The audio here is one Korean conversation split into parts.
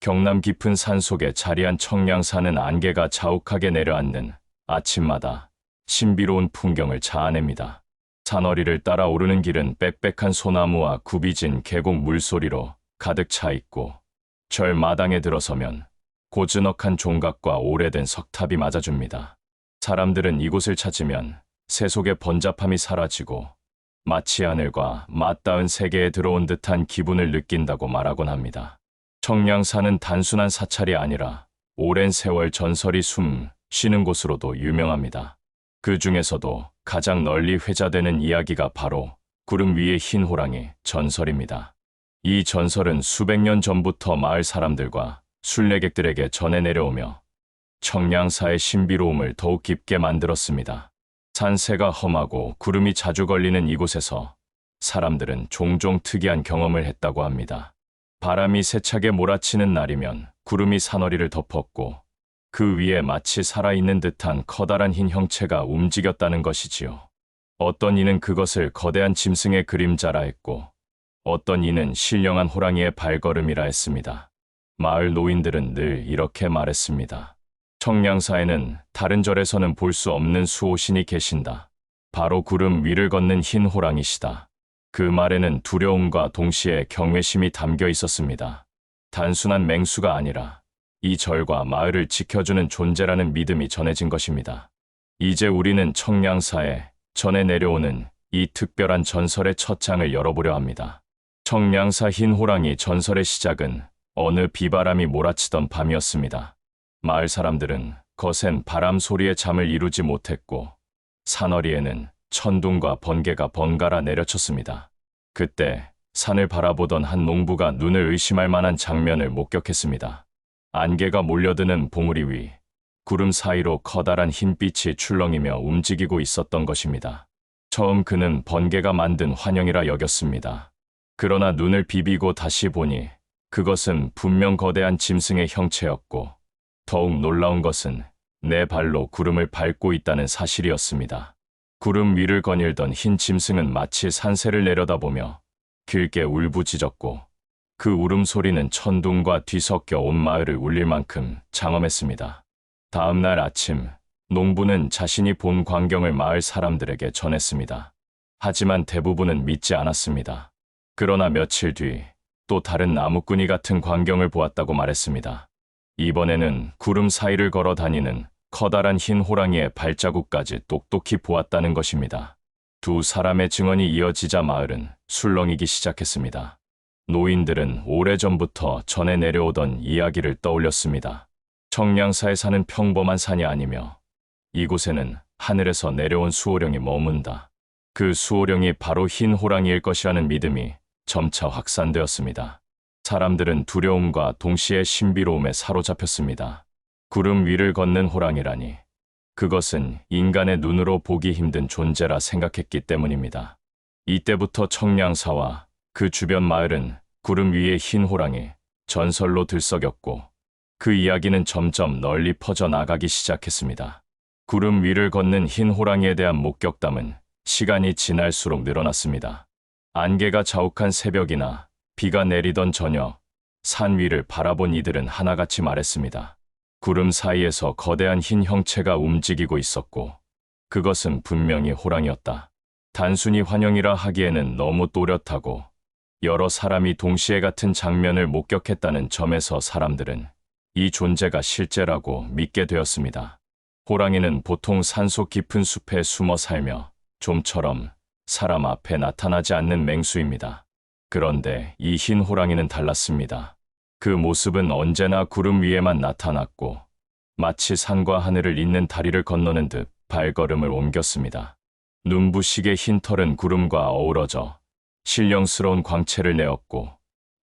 경남 깊은 산 속에 자리한 청량산은 안개가 자욱하게 내려앉는 아침마다 신비로운 풍경을 자아냅니다. 산허리를 따라 오르는 길은 빽빽한 소나무와 굽이진 계곡 물소리로 가득 차 있고 절 마당에 들어서면 고즈넉한 종각과 오래된 석탑이 맞아줍니다. 사람들은 이곳을 찾으면 새 속의 번잡함이 사라지고 마치 하늘과 맞닿은 세계에 들어온 듯한 기분을 느낀다고 말하곤 합니다. 청량산은 단순한 사찰이 아니라 오랜 세월 전설이 숨 쉬는 곳으로도 유명합니다. 그 중에서도 가장 널리 회자되는 이야기가 바로 구름 위의 흰 호랑이 전설입니다. 이 전설은 수백 년 전부터 마을 사람들과 순례객들에게 전해 내려오며 청량사의 신비로움을 더욱 깊게 만들었습니다. 산세가 험하고 구름이 자주 걸리는 이곳에서 사람들은 종종 특이한 경험을 했다고 합니다. 바람이 세차게 몰아치는 날이면 구름이 산허리를 덮었고 그 위에 마치 살아있는 듯한 커다란 흰 형체가 움직였다는 것이지요. 어떤 이는 그것을 거대한 짐승의 그림자라 했고 어떤 이는 신령한 호랑이의 발걸음이라 했습니다. 마을 노인들은 늘 이렇게 말했습니다. 청량사에는 다른 절에서는 볼 수 없는 수호신이 계신다. 바로 구름 위를 걷는 흰 호랑이시다. 그 말에는 두려움과 동시에 경외심이 담겨 있었습니다. 단순한 맹수가 아니라 이 절과 마을을 지켜주는 존재라는 믿음이 전해진 것입니다. 이제 우리는 청량사에 전해 내려오는 이 특별한 전설의 첫 장을 열어보려 합니다. 청량사 흰 호랑이 전설의 시작은 어느 비바람이 몰아치던 밤이었습니다. 마을 사람들은 거센 바람 소리에 잠을 이루지 못했고 산허리에는 천둥과 번개가 번갈아 내려쳤습니다. 그때 산을 바라보던 한 농부가 눈을 의심할 만한 장면을 목격했습니다. 안개가 몰려드는 봉우리 위 구름 사이로 커다란 흰빛이 출렁이며 움직이고 있었던 것입니다. 처음 그는 번개가 만든 환영이라 여겼습니다. 그러나 눈을 비비고 다시 보니 그것은 분명 거대한 짐승의 형체였고 더욱 놀라운 것은 내 발로 구름을 밟고 있다는 사실이었습니다. 구름 위를 거닐던 흰 짐승은 마치 산세를 내려다보며 길게 울부짖었고 그 울음소리는 천둥과 뒤섞여 온 마을을 울릴 만큼 장엄했습니다. 다음 날 아침, 농부는 자신이 본 광경을 마을 사람들에게 전했습니다. 하지만 대부분은 믿지 않았습니다. 그러나 며칠 뒤 또 다른 나무꾼이 같은 광경을 보았다고 말했습니다. 이번에는 구름 사이를 걸어 다니는 커다란 흰 호랑이의 발자국까지 똑똑히 보았다는 것입니다. 두 사람의 증언이 이어지자 마을은 술렁이기 시작했습니다. 노인들은 오래전부터 전해 내려오던 이야기를 떠올렸습니다. 청량사에 사는 평범한 산이 아니며 이곳에는 하늘에서 내려온 수호령이 머문다. 그 수호령이 바로 흰 호랑이일 것이라는 믿음이 점차 확산되었습니다. 사람들은 두려움과 동시에 신비로움에 사로잡혔습니다. 구름 위를 걷는 호랑이라니. 그것은 인간의 눈으로 보기 힘든 존재라 생각했기 때문입니다. 이때부터 청량사와 그 주변 마을은 구름 위의 흰 호랑이, 전설로 들썩였고 그 이야기는 점점 널리 퍼져 나가기 시작했습니다. 구름 위를 걷는 흰 호랑이에 대한 목격담은 시간이 지날수록 늘어났습니다. 안개가 자욱한 새벽이나 비가 내리던 저녁, 산 위를 바라본 이들은 하나같이 말했습니다. 구름 사이에서 거대한 흰 형체가 움직이고 있었고, 그것은 분명히 호랑이였다. 단순히 환영이라 하기에는 너무 또렷하고, 여러 사람이 동시에 같은 장면을 목격했다는 점에서 사람들은 이 존재가 실제라고 믿게 되었습니다. 호랑이는 보통 산속 깊은 숲에 숨어 살며 좀처럼 사람 앞에 나타나지 않는 맹수입니다. 그런데 이 흰 호랑이는 달랐습니다. 그 모습은 언제나 구름 위에만 나타났고 마치 산과 하늘을 잇는 다리를 건너는 듯 발걸음을 옮겼습니다. 눈부시게 흰 털은 구름과 어우러져 신령스러운 광채를 내었고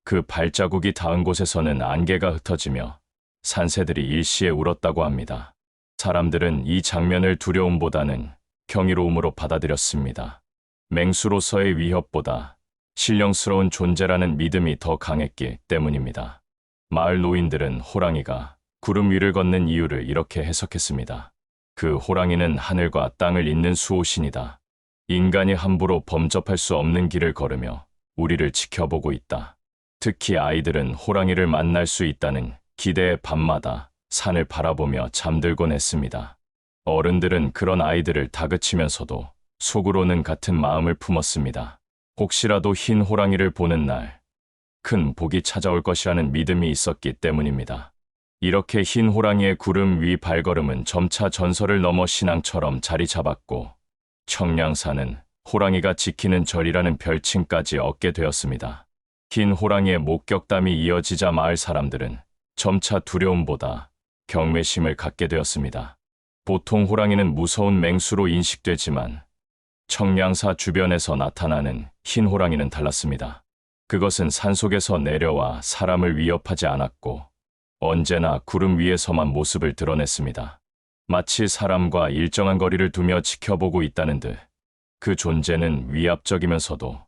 그 발자국이 닿은 곳에서는 안개가 흩어지며 산새들이 일시에 울었다고 합니다. 사람들은 이 장면을 두려움보다는 경이로움으로 받아들였습니다. 맹수로서의 위협보다 신령스러운 존재라는 믿음이 더 강했기 때문입니다. 마을 노인들은 호랑이가 구름 위를 걷는 이유를 이렇게 해석했습니다. 그 호랑이는 하늘과 땅을 잇는 수호신이다. 인간이 함부로 범접할 수 없는 길을 걸으며 우리를 지켜보고 있다. 특히 아이들은 호랑이를 만날 수 있다는 기대에 밤마다 산을 바라보며 잠들곤 했습니다. 어른들은 그런 아이들을 다그치면서도 속으로는 같은 마음을 품었습니다. 혹시라도 흰 호랑이를 보는 날, 큰 복이 찾아올 것이라는 믿음이 있었기 때문입니다. 이렇게 흰 호랑이의 구름 위 발걸음은 점차 전설을 넘어 신앙처럼 자리 잡았고, 청량산은 호랑이가 지키는 절이라는 별칭까지 얻게 되었습니다. 흰 호랑이의 목격담이 이어지자 마을 사람들은 점차 두려움보다 경외심을 갖게 되었습니다. 보통 호랑이는 무서운 맹수로 인식되지만 청량사 주변에서 나타나는 흰 호랑이는 달랐습니다. 그것은 산속에서 내려와 사람을 위협하지 않았고 언제나 구름 위에서만 모습을 드러냈습니다. 마치 사람과 일정한 거리를 두며 지켜보고 있다는 듯 그 존재는 위압적이면서도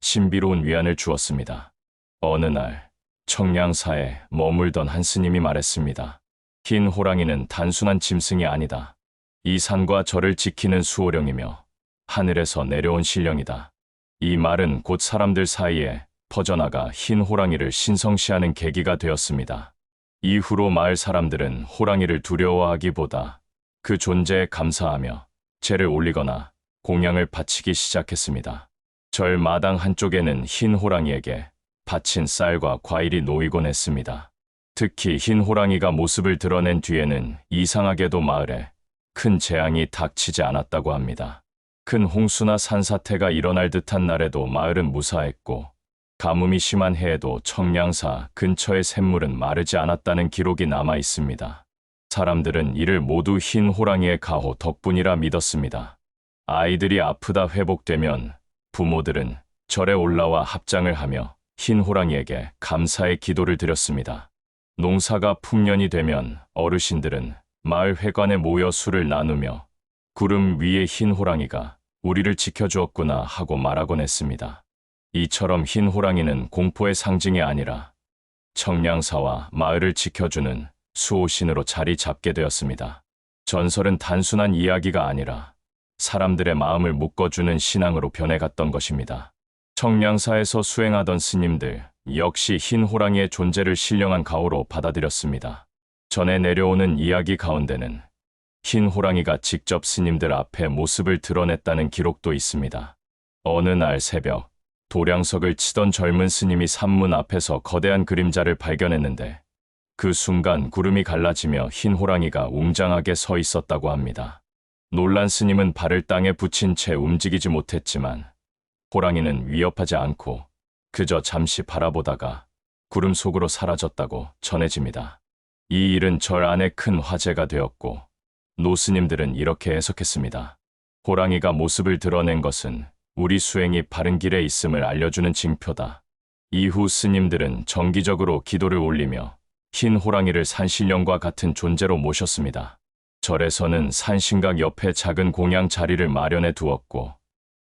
신비로운 위안을 주었습니다. 어느 날 청량사에 머물던 한 스님이 말했습니다. 흰 호랑이는 단순한 짐승이 아니다. 이 산과 절을 지키는 수호령이며 하늘에서 내려온 신령이다. 이 말은 곧 사람들 사이에 퍼져나가 흰 호랑이를 신성시하는 계기가 되었습니다. 이후로 마을 사람들은 호랑이를 두려워하기보다 그 존재에 감사하며 죄를 올리거나 공양을 바치기 시작했습니다. 절 마당 한쪽에는 흰 호랑이에게 바친 쌀과 과일이 놓이곤 했습니다. 특히 흰 호랑이가 모습을 드러낸 뒤에는 이상하게도 마을에 큰 재앙이 닥치지 않았다고 합니다. 큰 홍수나 산사태가 일어날 듯한 날에도 마을은 무사했고 가뭄이 심한 해에도 청량사 근처의 샘물은 마르지 않았다는 기록이 남아 있습니다. 사람들은 이를 모두 흰 호랑이의 가호 덕분이라 믿었습니다. 아이들이 아프다 회복되면 부모들은 절에 올라와 합장을 하며 흰 호랑이에게 감사의 기도를 드렸습니다. 농사가 풍년이 되면 어르신들은 마을 회관에 모여 술을 나누며 구름 위에 흰 호랑이가 우리를 지켜주었구나 하고 말하곤 했습니다. 이처럼 흰 호랑이는 공포의 상징이 아니라 청량사와 마을을 지켜주는 수호신으로 자리 잡게 되었습니다. 전설은 단순한 이야기가 아니라 사람들의 마음을 묶어주는 신앙으로 변해갔던 것입니다. 청량사에서 수행하던 스님들 역시 흰 호랑이의 존재를 신령한 가오로 받아들였습니다. 전에 내려오는 이야기 가운데는 흰 호랑이가 직접 스님들 앞에 모습을 드러냈다는 기록도 있습니다. 어느 날 새벽 도량석을 치던 젊은 스님이 산문 앞에서 거대한 그림자를 발견했는데 그 순간 구름이 갈라지며 흰 호랑이가 웅장하게 서 있었다고 합니다. 놀란 스님은 발을 땅에 붙인 채 움직이지 못했지만 호랑이는 위협하지 않고 그저 잠시 바라보다가 구름 속으로 사라졌다고 전해집니다. 이 일은 절 안에 큰 화제가 되었고 노스님들은 이렇게 해석했습니다. 호랑이가 모습을 드러낸 것은 우리 수행이 바른 길에 있음을 알려주는 징표다. 이후 스님들은 정기적으로 기도를 올리며 흰 호랑이를 산신령과 같은 존재로 모셨습니다. 절에서는 산신각 옆에 작은 공양 자리를 마련해 두었고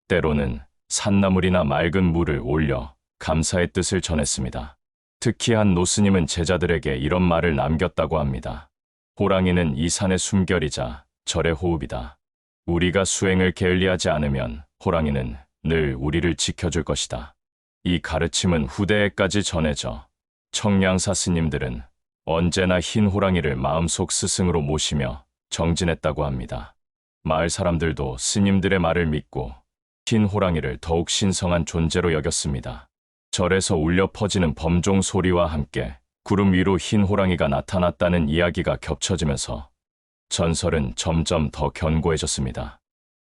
때로는 산나물이나 맑은 물을 올려 감사의 뜻을 전했습니다. 특히 한 노스님은 제자들에게 이런 말을 남겼다고 합니다. 호랑이는 이 산의 숨결이자 절의 호흡이다. 우리가 수행을 게을리하지 않으면 호랑이는 늘 우리를 지켜줄 것이다. 이 가르침은 후대에까지 전해져 청량사 스님들은 언제나 흰 호랑이를 마음속 스승으로 모시며 정진했다고 합니다. 마을 사람들도 스님들의 말을 믿고 흰 호랑이를 더욱 신성한 존재로 여겼습니다. 절에서 울려 퍼지는 범종 소리와 함께 구름 위로 흰 호랑이가 나타났다는 이야기가 겹쳐지면서 전설은 점점 더 견고해졌습니다.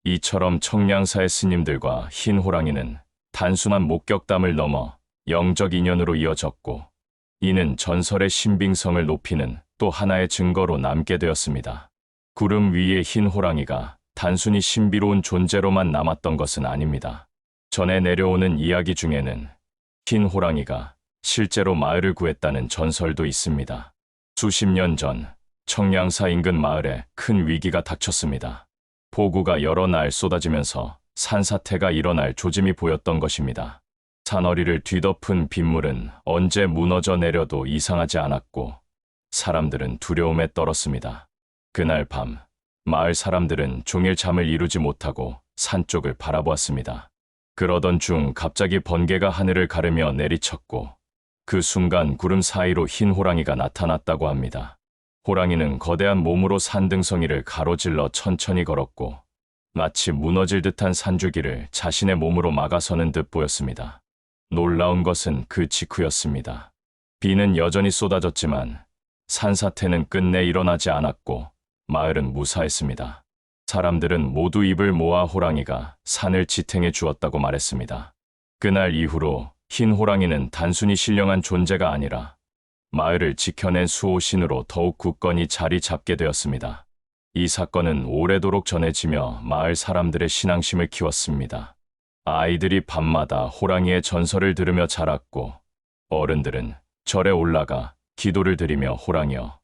이처럼 청량사의 스님들과 흰 호랑이는 단순한 목격담을 넘어 영적 인연으로 이어졌고 이는 전설의 신빙성을 높이는 또 하나의 증거로 남게 되었습니다. 구름 위의 흰 호랑이가 단순히 신비로운 존재로만 남았던 것은 아닙니다. 전에 내려오는 이야기 중에는 흰 호랑이가 실제로 마을을 구했다는 전설도 있습니다. 수십 년 전 청량사 인근 마을에 큰 위기가 닥쳤습니다. 폭우가 여러 날 쏟아지면서 산사태가 일어날 조짐이 보였던 것입니다. 산허리를 뒤덮은 빗물은 언제 무너져 내려도 이상하지 않았고 사람들은 두려움에 떨었습니다. 그날 밤 마을 사람들은 종일 잠을 이루지 못하고 산 쪽을 바라보았습니다. 그러던 중 갑자기 번개가 하늘을 가르며 내리쳤고 그 순간 구름 사이로 흰 호랑이가 나타났다고 합니다. 호랑이는 거대한 몸으로 산등성이를 가로질러 천천히 걸었고 마치 무너질 듯한 산줄기를 자신의 몸으로 막아서는 듯 보였습니다. 놀라운 것은 그 직후였습니다. 비는 여전히 쏟아졌지만 산사태는 끝내 일어나지 않았고 마을은 무사했습니다. 사람들은 모두 입을 모아 호랑이가 산을 지탱해 주었다고 말했습니다. 그날 이후로 흰 호랑이는 단순히 신령한 존재가 아니라 마을을 지켜낸 수호신으로 더욱 굳건히 자리 잡게 되었습니다. 이 사건은 오래도록 전해지며 마을 사람들의 신앙심을 키웠습니다. 아이들이 밤마다 호랑이의 전설을 들으며 자랐고 어른들은 절에 올라가 기도를 드리며 호랑이여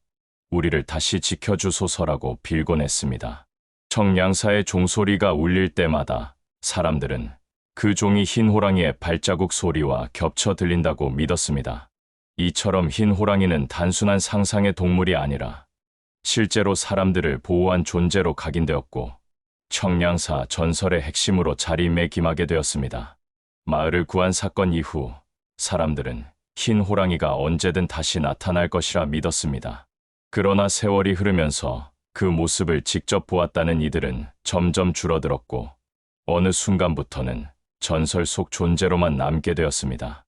우리를 다시 지켜주소서라고 빌곤 했습니다. 청량사의 종소리가 울릴 때마다 사람들은 그 종이 흰 호랑이의 발자국 소리와 겹쳐 들린다고 믿었습니다. 이처럼 흰 호랑이는 단순한 상상의 동물이 아니라 실제로 사람들을 보호한 존재로 각인되었고 청량사 전설의 핵심으로 자리매김하게 되었습니다. 마을을 구한 사건 이후 사람들은 흰 호랑이가 언제든 다시 나타날 것이라 믿었습니다. 그러나 세월이 흐르면서 그 모습을 직접 보았다는 이들은 점점 줄어들었고 어느 순간부터는 전설 속 존재로만 남게 되었습니다.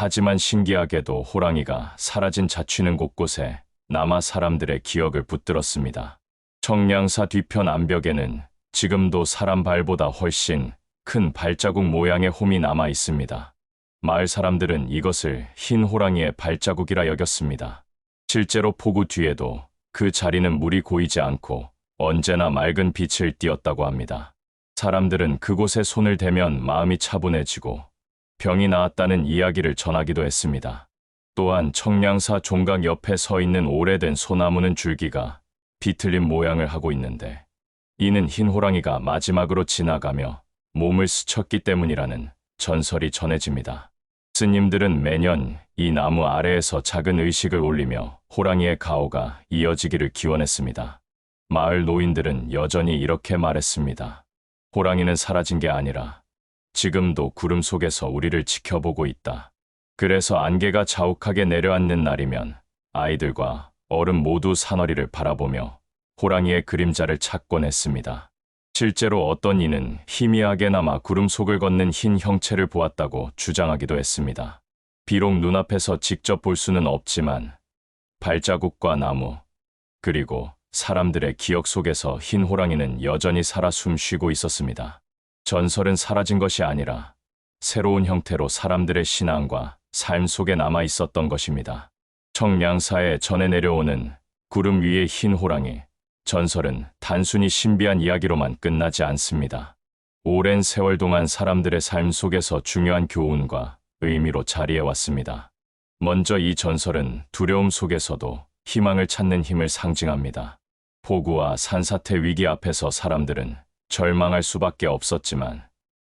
하지만 신기하게도 호랑이가 사라진 자취는 곳곳에 남아 사람들의 기억을 붙들었습니다. 청량사 뒤편 암벽에는 지금도 사람 발보다 훨씬 큰 발자국 모양의 홈이 남아 있습니다. 마을 사람들은 이것을 흰 호랑이의 발자국이라 여겼습니다. 실제로 폭우 뒤에도 그 자리는 물이 고이지 않고 언제나 맑은 빛을 띠었다고 합니다. 사람들은 그곳에 손을 대면 마음이 차분해지고 병이 나았다는 이야기를 전하기도 했습니다. 또한 청량사 종각 옆에 서 있는 오래된 소나무는 줄기가 비틀린 모양을 하고 있는데 이는 흰 호랑이가 마지막으로 지나가며 몸을 스쳤기 때문이라는 전설이 전해집니다. 스님들은 매년 이 나무 아래에서 작은 의식을 올리며 호랑이의 가호가 이어지기를 기원했습니다. 마을 노인들은 여전히 이렇게 말했습니다. 호랑이는 사라진 게 아니라 지금도 구름 속에서 우리를 지켜보고 있다. 그래서 안개가 자욱하게 내려앉는 날이면 아이들과 어른 모두 산허리를 바라보며 호랑이의 그림자를 찾곤 했습니다. 실제로 어떤 이는 희미하게 남아 구름 속을 걷는 흰 형체를 보았다고 주장하기도 했습니다. 비록 눈앞에서 직접 볼 수는 없지만 발자국과 나무, 그리고 사람들의 기억 속에서 흰 호랑이는 여전히 살아 숨쉬고 있었습니다. 전설은 사라진 것이 아니라 새로운 형태로 사람들의 신앙과 삶 속에 남아 있었던 것입니다. 청량사에 전해 내려오는 구름 위의 흰 호랑이, 전설은 단순히 신비한 이야기로만 끝나지 않습니다. 오랜 세월 동안 사람들의 삶 속에서 중요한 교훈과 의미로 자리해 왔습니다. 먼저 이 전설은 두려움 속에서도 희망을 찾는 힘을 상징합니다. 폭우와 산사태 위기 앞에서 사람들은 절망할 수밖에 없었지만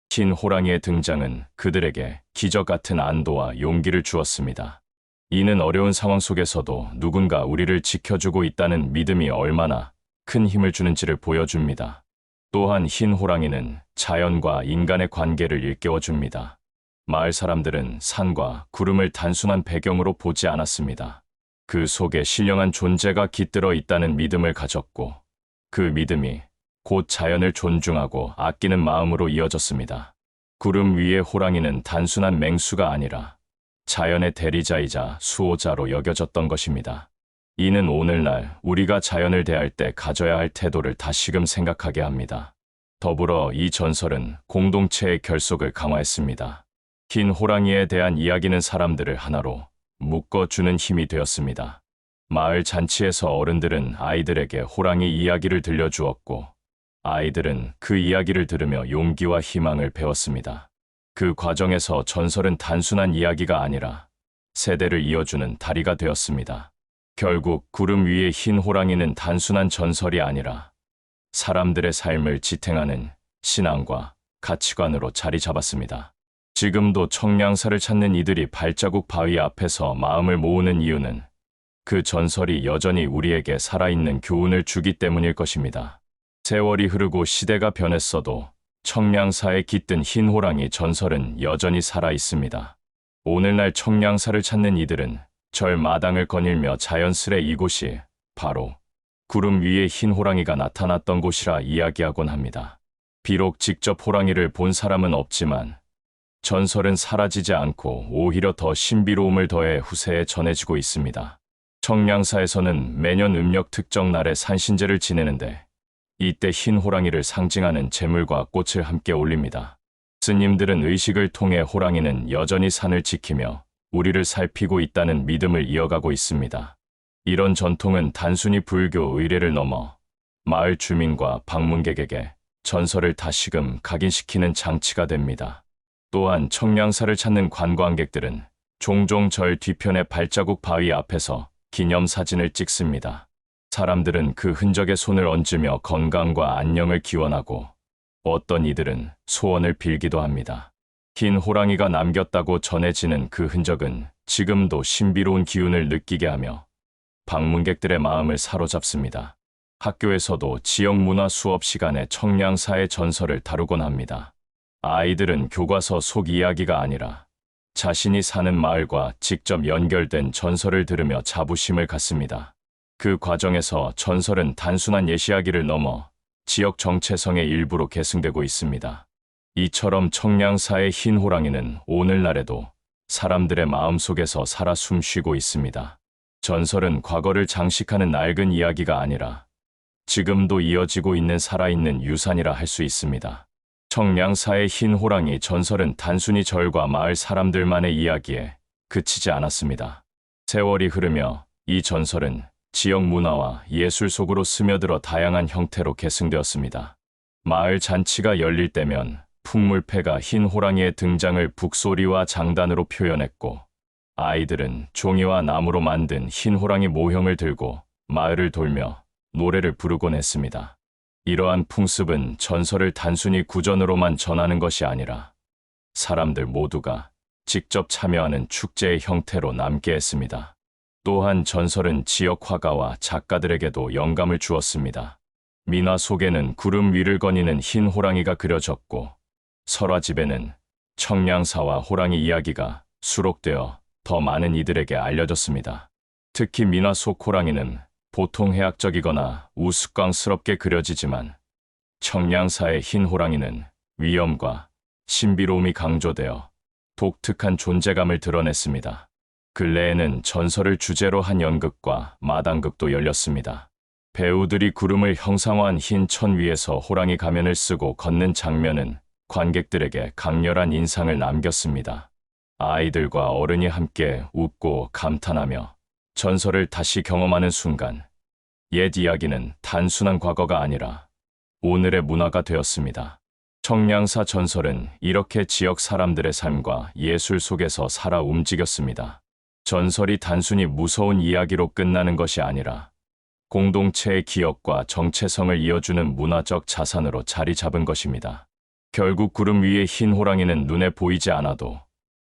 흰 호랑이의 등장은 그들에게 기적 같은 안도와 용기를 주었습니다. 이는 어려운 상황 속에서도 누군가 우리를 지켜주고 있다는 믿음이 얼마나 큰 힘을 주는지를 보여줍니다. 또한 흰 호랑이는 자연과 인간의 관계를 일깨워줍니다. 마을 사람들은 산과 구름을 단순한 배경으로 보지 않았습니다. 그 속에 신령한 존재가 깃들어 있다는 믿음을 가졌고 그 믿음이 곧 자연을 존중하고 아끼는 마음으로 이어졌습니다. 구름 위의 호랑이는 단순한 맹수가 아니라 자연의 대리자이자 수호자로 여겨졌던 것입니다. 이는 오늘날 우리가 자연을 대할 때 가져야 할 태도를 다시금 생각하게 합니다. 더불어 이 전설은 공동체의 결속을 강화했습니다. 흰 호랑이에 대한 이야기는 사람들을 하나로 묶어주는 힘이 되었습니다. 마을 잔치에서 어른들은 아이들에게 호랑이 이야기를 들려주었고, 아이들은 그 이야기를 들으며 용기와 희망을 배웠습니다. 그 과정에서 전설은 단순한 이야기가 아니라 세대를 이어주는 다리가 되었습니다. 결국 구름 위의 흰 호랑이는 단순한 전설이 아니라 사람들의 삶을 지탱하는 신앙과 가치관으로 자리 잡았습니다. 지금도 청량사를 찾는 이들이 발자국 바위 앞에서 마음을 모으는 이유는 그 전설이 여전히 우리에게 살아있는 교훈을 주기 때문일 것입니다. 세월이 흐르고 시대가 변했어도 청량사에 깃든 흰 호랑이 전설은 여전히 살아 있습니다. 오늘날 청량사를 찾는 이들은 절 마당을 거닐며 자연스레 이곳이 바로 구름 위에 흰 호랑이가 나타났던 곳이라 이야기하곤 합니다. 비록 직접 호랑이를 본 사람은 없지만 전설은 사라지지 않고 오히려 더 신비로움을 더해 후세에 전해지고 있습니다. 청량사에서는 매년 음력 특정 날에 산신제를 지내는데 이때 흰 호랑이를 상징하는 재물과 꽃을 함께 올립니다. 스님들은 의식을 통해 호랑이는 여전히 산을 지키며 우리를 살피고 있다는 믿음을 이어가고 있습니다. 이런 전통은 단순히 불교 의례를 넘어 마을 주민과 방문객에게 전설을 다시금 각인시키는 장치가 됩니다. 또한 청량사를 찾는 관광객들은 종종 절 뒤편의 발자국 바위 앞에서 기념사진을 찍습니다. 사람들은 그 흔적에 손을 얹으며 건강과 안녕을 기원하고 어떤 이들은 소원을 빌기도 합니다. 흰 호랑이가 남겼다고 전해지는 그 흔적은 지금도 신비로운 기운을 느끼게 하며 방문객들의 마음을 사로잡습니다. 학교에서도 지역 문화 수업 시간에 청량사의 전설을 다루곤 합니다. 아이들은 교과서 속 이야기가 아니라 자신이 사는 마을과 직접 연결된 전설을 들으며 자부심을 갖습니다. 그 과정에서 전설은 단순한 예시하기를 넘어 지역 정체성의 일부로 계승되고 있습니다. 이처럼 청량사의 흰 호랑이는 오늘날에도 사람들의 마음속에서 살아 숨쉬고 있습니다. 전설은 과거를 장식하는 낡은 이야기가 아니라 지금도 이어지고 있는 살아있는 유산이라 할 수 있습니다. 청량사의 흰 호랑이 전설은 단순히 절과 마을 사람들만의 이야기에 그치지 않았습니다. 세월이 흐르며 이 전설은 지역 문화와 예술 속으로 스며들어 다양한 형태로 계승되었습니다. 마을 잔치가 열릴 때면 풍물패가 흰 호랑이의 등장을 북소리와 장단으로 표현했고 아이들은 종이와 나무로 만든 흰 호랑이 모형을 들고 마을을 돌며 노래를 부르곤 했습니다. 이러한 풍습은 전설을 단순히 구전으로만 전하는 것이 아니라 사람들 모두가 직접 참여하는 축제의 형태로 남게 했습니다. 또한 전설은 지역 화가와 작가들에게도 영감을 주었습니다. 민화 속에는 구름 위를 거니는 흰 호랑이가 그려졌고 설화집에는 청량사와 호랑이 이야기가 수록되어 더 많은 이들에게 알려졌습니다. 특히 민화 속 호랑이는 보통 해학적이거나 우스꽝스럽게 그려지지만 청량사의 흰 호랑이는 위엄과 신비로움이 강조되어 독특한 존재감을 드러냈습니다. 근래에는 전설을 주제로 한 연극과 마당극도 열렸습니다. 배우들이 구름을 형상화한 흰 천 위에서 호랑이 가면을 쓰고 걷는 장면은 관객들에게 강렬한 인상을 남겼습니다. 아이들과 어른이 함께 웃고 감탄하며 전설을 다시 경험하는 순간 옛 이야기는 단순한 과거가 아니라 오늘의 문화가 되었습니다. 청량사 전설은 이렇게 지역 사람들의 삶과 예술 속에서 살아 움직였습니다. 전설이 단순히 무서운 이야기로 끝나는 것이 아니라 공동체의 기억과 정체성을 이어주는 문화적 자산으로 자리 잡은 것입니다. 결국 구름 위의 흰 호랑이는 눈에 보이지 않아도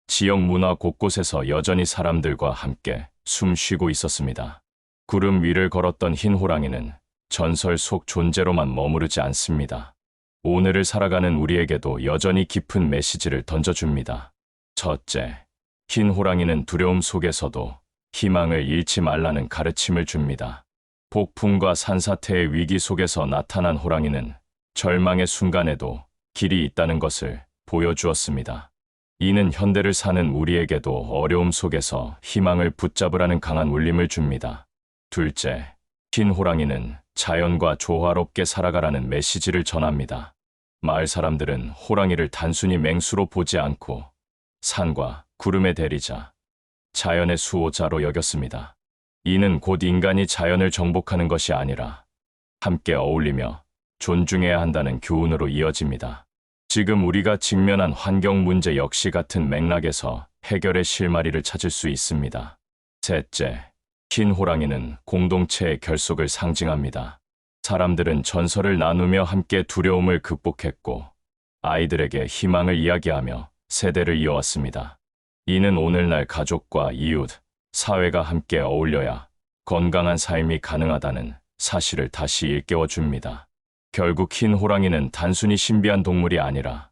지역 문화 곳곳에서 여전히 사람들과 함께 숨 쉬고 있었습니다. 구름 위를 걸었던 흰 호랑이는 전설 속 존재로만 머무르지 않습니다. 오늘을 살아가는 우리에게도 여전히 깊은 메시지를 던져줍니다. 첫째, 흰 호랑이는 두려움 속에서도 희망을 잃지 말라는 가르침을 줍니다. 폭풍과 산사태의 위기 속에서 나타난 호랑이는 절망의 순간에도 길이 있다는 것을 보여주었습니다. 이는 현대를 사는 우리에게도 어려움 속에서 희망을 붙잡으라는 강한 울림을 줍니다. 둘째, 흰 호랑이는 자연과 조화롭게 살아가라는 메시지를 전합니다. 마을 사람들은 호랑이를 단순히 맹수로 보지 않고 산과 구름의 대리자, 자연의 수호자로 여겼습니다. 이는 곧 인간이 자연을 정복하는 것이 아니라 함께 어울리며 존중해야 한다는 교훈으로 이어집니다. 지금 우리가 직면한 환경 문제 역시 같은 맥락에서 해결의 실마리를 찾을 수 있습니다. 셋째, 흰 호랑이는 공동체의 결속을 상징합니다. 사람들은 전설을 나누며 함께 두려움을 극복했고 아이들에게 희망을 이야기하며 세대를 이어왔습니다. 이는 오늘날 가족과 이웃, 사회가 함께 어울려야 건강한 삶이 가능하다는 사실을 다시 일깨워 줍니다. 결국 흰 호랑이는 단순히 신비한 동물이 아니라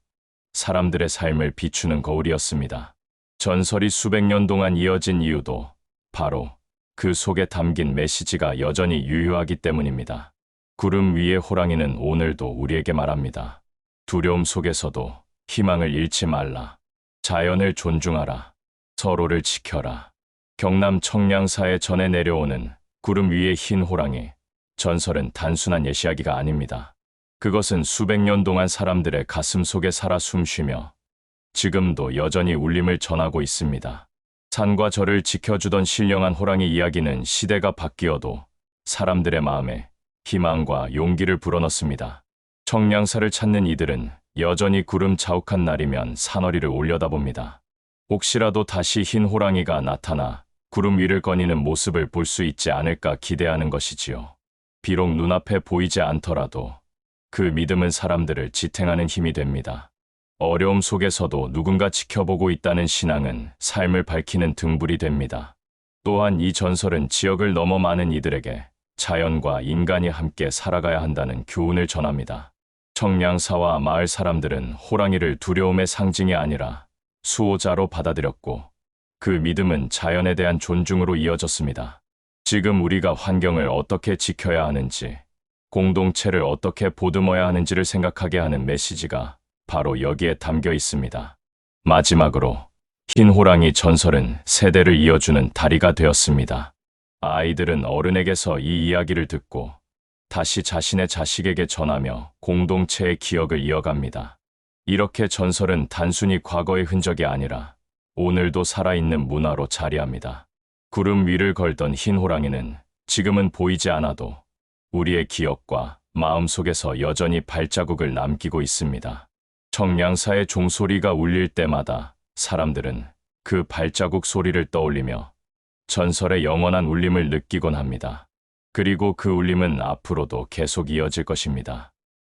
사람들의 삶을 비추는 거울이었습니다. 전설이 수백 년 동안 이어진 이유도 바로 그 속에 담긴 메시지가 여전히 유효하기 때문입니다. 구름 위의 호랑이는 오늘도 우리에게 말합니다. 두려움 속에서도 희망을 잃지 말라. 자연을 존중하라. 서로를 지켜라. 경남 청량사에 전해 내려오는 구름 위의 흰 호랑이. 전설은 단순한 예시하기가 아닙니다. 그것은 수백 년 동안 사람들의 가슴 속에 살아 숨쉬며 지금도 여전히 울림을 전하고 있습니다. 산과 절을 지켜주던 신령한 호랑이 이야기는 시대가 바뀌어도 사람들의 마음에 희망과 용기를 불어넣습니다. 청량사를 찾는 이들은 여전히 구름 자욱한 날이면 산허리를 올려다봅니다. 혹시라도 다시 흰 호랑이가 나타나 구름 위를 거니는 모습을 볼 수 있지 않을까 기대하는 것이지요. 비록 눈앞에 보이지 않더라도 그 믿음은 사람들을 지탱하는 힘이 됩니다. 어려움 속에서도 누군가 지켜보고 있다는 신앙은 삶을 밝히는 등불이 됩니다. 또한 이 전설은 지역을 넘어 많은 이들에게 자연과 인간이 함께 살아가야 한다는 교훈을 전합니다. 청량사와 마을 사람들은 호랑이를 두려움의 상징이 아니라 수호자로 받아들였고 그 믿음은 자연에 대한 존중으로 이어졌습니다. 지금 우리가 환경을 어떻게 지켜야 하는지, 공동체를 어떻게 보듬어야 하는지를 생각하게 하는 메시지가 바로 여기에 담겨 있습니다. 마지막으로 흰 호랑이 전설은 세대를 이어주는 다리가 되었습니다. 아이들은 어른에게서 이 이야기를 듣고 다시 자신의 자식에게 전하며 공동체의 기억을 이어갑니다. 이렇게 전설은 단순히 과거의 흔적이 아니라 오늘도 살아있는 문화로 자리합니다. 구름 위를 걸던 흰 호랑이는 지금은 보이지 않아도 우리의 기억과 마음 속에서 여전히 발자국을 남기고 있습니다. 청량사의 종소리가 울릴 때마다 사람들은 그 발자국 소리를 떠올리며 전설의 영원한 울림을 느끼곤 합니다. 그리고 그 울림은 앞으로도 계속 이어질 것입니다.